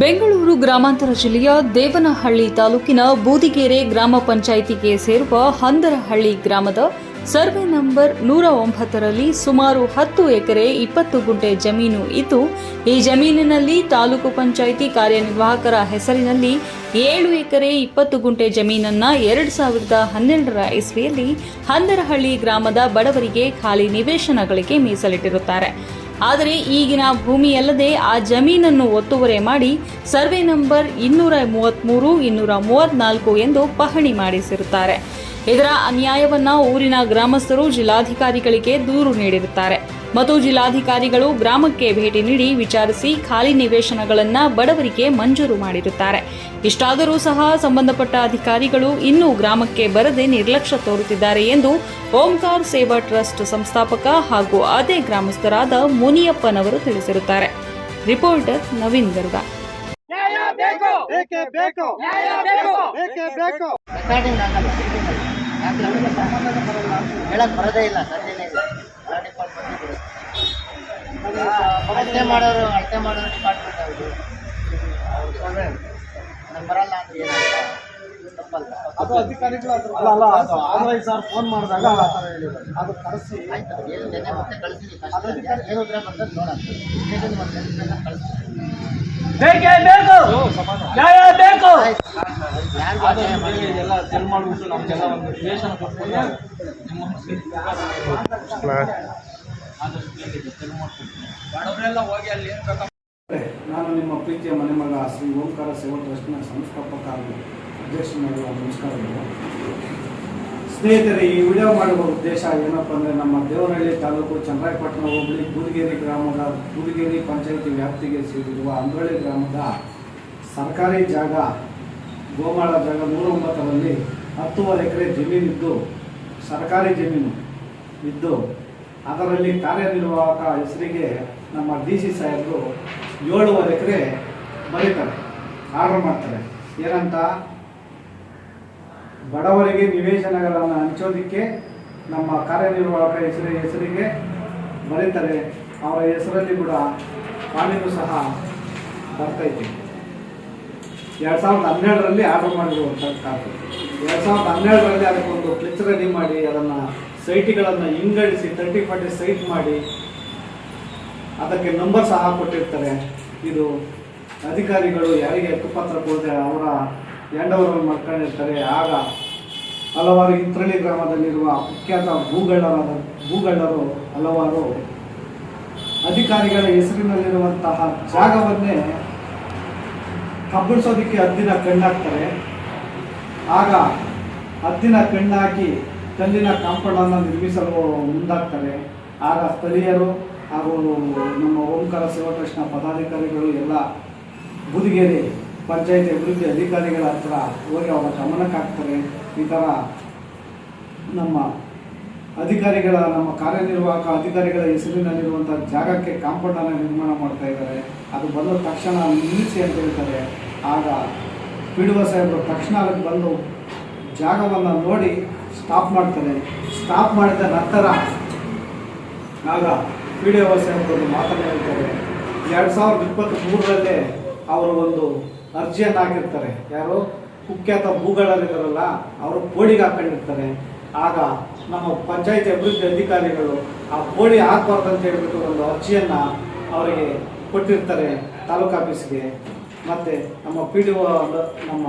ಬೆಂಗಳೂರು ಗ್ರಾಮಾಂತರ ಜಿಲ್ಲೆಯ ದೇವನಹಳ್ಳಿ ತಾಲೂಕಿನ ಬೂದಿಗೆರೆ ಗ್ರಾಮ ಪಂಚಾಯಿತಿಗೆ ಸೇರುವ ಹಂದರಹಳ್ಳಿ ಗ್ರಾಮದ ಸರ್ವೆ ನಂಬರ್ ನೂರ ಒಂಬತ್ತರಲ್ಲಿ ಸುಮಾರು ಹತ್ತು ಎಕರೆ ಇಪ್ಪತ್ತು ಗುಂಟೆ ಜಮೀನು ಇದ್ದು, ಈ ಜಮೀನಿನಲ್ಲಿ ತಾಲೂಕು ಪಂಚಾಯಿತಿ ಕಾರ್ಯನಿರ್ವಾಹಕರ ಹೆಸರಿನಲ್ಲಿ ಏಳು ಎಕರೆ ಇಪ್ಪತ್ತು ಗುಂಟೆ ಜಮೀನನ್ನ ಎರಡು ಸಾವಿರದ ಹನ್ನೆರಡರ ಇಸ್ವಿಯಲ್ಲಿ ಹಂದರಹಳ್ಳಿ ಗ್ರಾಮದ ಬಡವರಿಗೆ ಖಾಲಿ ನಿವೇಶನಗಳಿಗೆ ಮೀಸಲಿಟ್ಟಿರುತ್ತಾರೆ. ಆದರೆ ಈಗಿನ ಭೂಮಿಯಲ್ಲದೆ ಆ ಜಮೀನನ್ನು ಒತ್ತುವರೆ ಮಾಡಿ ಸರ್ವೆ ನಂಬರ್ ಇನ್ನೂರ ಮೂವತ್ತ್ಮೂರು ಇನ್ನೂರ ಮೂವತ್ತ್ನಾಲ್ಕು ಎಂದು ಪಹಣಿ ಮಾಡಿಸಿರುತ್ತಾರೆ. ಇದರ ಅನ್ಯಾಯವನ್ನ ಊರಿನ ಗ್ರಾಮಸ್ಥರು ಜಿಲ್ಲಾಧಿಕಾರಿಗಳಿಗೆ ದೂರು ನೀಡಿರುತ್ತಾರೆ. ಮತ್ತು ಜಿಲ್ಲಾಧಿಕಾರಿಗಳು ಗ್ರಾಮಕ್ಕೆ ಭೇಟಿ ನೀಡಿ ವಿಚಾರಿಸಿ ಖಾಲಿ ನಿವೇಶನಗಳನ್ನು ಬಡವರಿಗೆ ಮಂಜೂರು ಮಾಡಿರುತ್ತಾರೆ. ಇಷ್ಟಾದರೂ ಸಹ ಸಂಬಂಧಪಟ್ಟ ಅಧಿಕಾರಿಗಳು ಇನ್ನೂ ಗ್ರಾಮಕ್ಕೆ ಬರದೆ ನಿರ್ಲಕ್ಷ್ಯ ತೋರುತ್ತಿದ್ದಾರೆ ಎಂದು ಓಂಕಾರ್ ಸೇವಾ ಟ್ರಸ್ಟ್ ಸಂಸ್ಥಾಪಕ ಹಾಗೂ ಅದೇ ಗ್ರಾಮಸ್ಥರಾದ ಮುನಿಯಪ್ಪನವರು ತಿಳಿಸಿರುತ್ತಾರೆ. ರಿಪೋರ್ಟರ್ ನವೀನ್ ಗರುಡ ನ್ಯಾಯ ಬೇಕು! ಬೇಕೇ ಬೇಕು ನ್ಯಾಯ ಬೇಕು ಬೇಕೇ ಬೇಕು ರೆಕಾರ್ಡಿಂಗ್ ಆಗಲ್ಲ ಯಾಕೆ ನಮಗೆ ಸಂಬಂಧನೇ ಬರಲ್ಲ ಹೇಳಕ್ ಬರೋದೇ ಇಲ್ಲ ಸಾಧ್ಯನೇ ಇಲ್ಲ. ಎಲ್ಲ ಡಿಪಾರ್ಟ್ಮೆಂಟ್ ಅಳತೆ ಮಾಡೋರು ಅಳತೆ ಮಾಡೋರು ಡಿಪಾರ್ಟ್ಮೆಂಟ್ ಅವರು. ಬರಲ್ಲ ಅಂತ ಏನಾಗುತ್ತೆ ತಪ್ಪಲ್ಲ. ಅದು ಅಧಿಕಾರಿಗಳು ಅಲ್ಲ ಅದು ಸರ್ ಫೋನ್ ಮಾಡಿದಾಗ ಆ ಥರ ಹೇಳಿದ್ರು. ಅದು ಕರೆಸಿ ಆಯ್ತು ಏನು ನೆನೆ ಮತ್ತೆ ಕಷ್ಟ ಏನಿದ್ರೆ ನೋಡೋಣ. ಮತ್ತೆ ಕಳಿಸ್ತೀನಿ ಬೇಕೇ ಬೇಕು? ನ್ಯಾಯ ಬೇಕು? ಯಾರು. ಎಲ್ಲ ಮಾಡಿಬಿಟ್ಟು ನಮಗೆಲ್ಲ ಒಂದು ಹೋಗಿ ಅಲ್ಲಿ ನಾನು ನಿಮ್ಮ ಪ್ರೀತಿಯ ಮನೆ ಮಗ ಶ್ರೀ ಓಂಕಾರ ಸೇವಾ ಟ್ರಸ್ಟ್ನ ಸಂಸ್ಥಾಪಕ ಅಧ್ಯಕ್ಷ ಅಧ್ಯಕ್ಷನಾಗಿರುವ ನಮಸ್ಕಾರಗಳು. ಸ್ನೇಹಿತರೆ ಈ ವಿಡಿಯೋ ಮಾಡುವ ಉದ್ದೇಶ ಏನಪ್ಪ ಅಂದರೆ ನಮ್ಮ ದೇವನಹಳ್ಳಿ ತಾಲೂಕು ಚನ್ನರಾಯಪಟ್ಟಣ ಹೋಬಳಿ ಕೂದಿಗೇರಿ ಗ್ರಾಮದ ಕೂದಿಗೇರಿ ಪಂಚಾಯಿತಿ ವ್ಯಾಪ್ತಿಗೆ ಸೇರಿರುವ ಅಂದ್ರಳ್ಳಿ ಗ್ರಾಮದ ಸರ್ಕಾರಿ ಜಾಗ ಗೋಮಾಳ ಜಾಗ ನೂರೊಂಬತ್ತರಲ್ಲಿ ಹತ್ತುವರೆ ಎಕರೆ ಜಮೀನಿದ್ದು, ಸರ್ಕಾರಿ ಜಮೀನು ಇದ್ದು, ಅದರಲ್ಲಿ ಕಾರ್ಯನಿರ್ವಾಹಕ ಹೆಸರಿಗೆ ನಮ್ಮ ಡಿ ಸಿ ಸಾಹೇಬರು ಏಳುವರೆ ಎಕರೆ ಬರೀತಾರೆ ಆರ್ಡರ್ ಮಾಡ್ತಾರೆ. ಏನಂತ? ಬಡವರಿಗೆ ನಿವೇಶನಗಳನ್ನು ಹಂಚೋದಕ್ಕೆ ನಮ್ಮ ಕಾರ್ಯನಿರ್ವಾಹಕ ಹೆಸರು, ಹೆಸರಿಗೆ ಬರೀತಾರೆ. ಅವರ ಹೆಸರಲ್ಲಿ ಕೂಡ ಕಾನೂನು ಸಹ ಬರ್ತೈತೆ ಎರಡು ಸಾವಿರದ ಹನ್ನೆರಡರಲ್ಲಿ ಆರ್ಡರ್ ಮಾಡಿರುವಂಥದ್ದು ಎರಡು ಸಾವಿರದ ಹನ್ನೆರಡರಲ್ಲಿ ಅದಕ್ಕೊಂದು ಕ್ಲಿಚ್ ರೆಡಿ ಮಾಡಿ, ಅದನ್ನು ಸೈಟ್ಗಳನ್ನು ಹಿಂಗಡಿಸಿ ತರ್ಟಿ ಫಾರ್ಟಿ ಸೈಟ್ ಮಾಡಿ, ಅದಕ್ಕೆ ನಂಬರ್ ಸಹ ಕೊಟ್ಟಿರ್ತಾರೆ. ಇದು ಅಧಿಕಾರಿಗಳು ಯಾರಿಗೆ ಹಕ್ಕುಪತ್ರ ಕೊಡದೆ ಅವರ ಎಂಡವರನ್ನು ಮಾಡ್ಕೊಂಡಿರ್ತಾರೆ. ಆಗ ಹಲವಾರು ಇಂತ್ರಳ್ಳಿ ಗ್ರಾಮದಲ್ಲಿರುವ ಕುಖ್ಯಾತ ಭೂಗಳ್ಳರಾದ, ಭೂಗಳ್ಳರು ಹಲವಾರು ಅಧಿಕಾರಿಗಳ ಹೆಸರಿನಲ್ಲಿರುವಂತಹ ಜಾಗವನ್ನೇ ಕಬ್ಬಿಳಿಸೋದಕ್ಕೆ ಹದ್ದಿನ ಕಣ್ಣಾಕ್ತಾರೆ ಆಗ ಹದ್ದಿನ ಕಣ್ಣಾಕಿ ಕಲ್ಲಿನ ಕಾಂಪೌಂಡನ್ನು ನಿರ್ಮಿಸಲು ಮುಂದಾಗ್ತಾರೆ ಆಗ ಸ್ಥಳೀಯರು ಹಾಗೂ ನಮ್ಮ ಓಂಕಾರ ಶಿವಕೃಷ್ಣ ಪದಾಧಿಕಾರಿಗಳು ಎಲ್ಲ ಬುದಿಗೇರಿ ಪಂಚಾಯತ್ ಅಭಿವೃದ್ಧಿ ಅಧಿಕಾರಿಗಳ ಹತ್ರ ಹೋಗಿ ಅವರ ಗಮನಕ್ಕಾಗ್ತಾರೆ ಈ ಥರ ನಮ್ಮ ಅಧಿಕಾರಿಗಳ, ನಮ್ಮ ಕಾರ್ಯನಿರ್ವಾಹಕ ಅಧಿಕಾರಿಗಳ ಹೆಸರಿನಲ್ಲಿರುವಂಥ ಜಾಗಕ್ಕೆ ಕಾಂಪೌಂಡನ್ನು ನಿರ್ಮಾಣ ಮಾಡ್ತಾ ಇದ್ದಾರೆ. ಅದು ಬಂದ ತಕ್ಷಣ ನಿಲ್ಲಿಸಿ ಅಂತ ಹೇಳ್ತಾರೆ. ಆಗ ಪಿ ಡಿ ಒ ಸಾಹೇಬರು ತಕ್ಷಣ ಅದಕ್ಕೆ ಬಂದು ಜಾಗವನ್ನು ನೋಡಿ ಸ್ಟಾಪ್ ಮಾಡ್ತಾರೆ. ಸ್ಟಾಪ್ ಮಾಡಿದ ನಂತರ ಆಗ ಪಿ ಡಿ ಒ ಸಾಹೇಬರು ಮಾತನ್ನು ಎರಡು ಸಾವಿರದ ಇಪ್ಪತ್ತ್ ಮೂರರಲ್ಲೇ ಅವರು ಒಂದು ಅರ್ಜಿಯನ್ನು ಹಾಕಿರ್ತಾರೆ. ಯಾರು? ಕುಖ್ಯಾತ ಭೂಗಳಲ್ಲಿದ್ದಾರಲ್ಲ ಅವರು ಕೋಡಿಗೆ ಹಾಕೊಂಡಿರ್ತಾರೆ. ಆಗ ನಮ್ಮ ಪಂಚಾಯಿತಿ ಅಭಿವೃದ್ಧಿ ಅಧಿಕಾರಿಗಳು ಆ ಬೋಡಿ ಹಾಕಬಾರ್ದು ಅಂತ ಹೇಳ್ಬಿಟ್ಟು ಒಂದು ಅರ್ಜಿಯನ್ನು ಅವರಿಗೆ ಕೊಟ್ಟಿರ್ತಾರೆ ತಾಲೂಕು ಆಫೀಸ್ಗೆ. ಮತ್ತು ನಮ್ಮ ಪಿ ಡಿ ಒ ನಮ್ಮ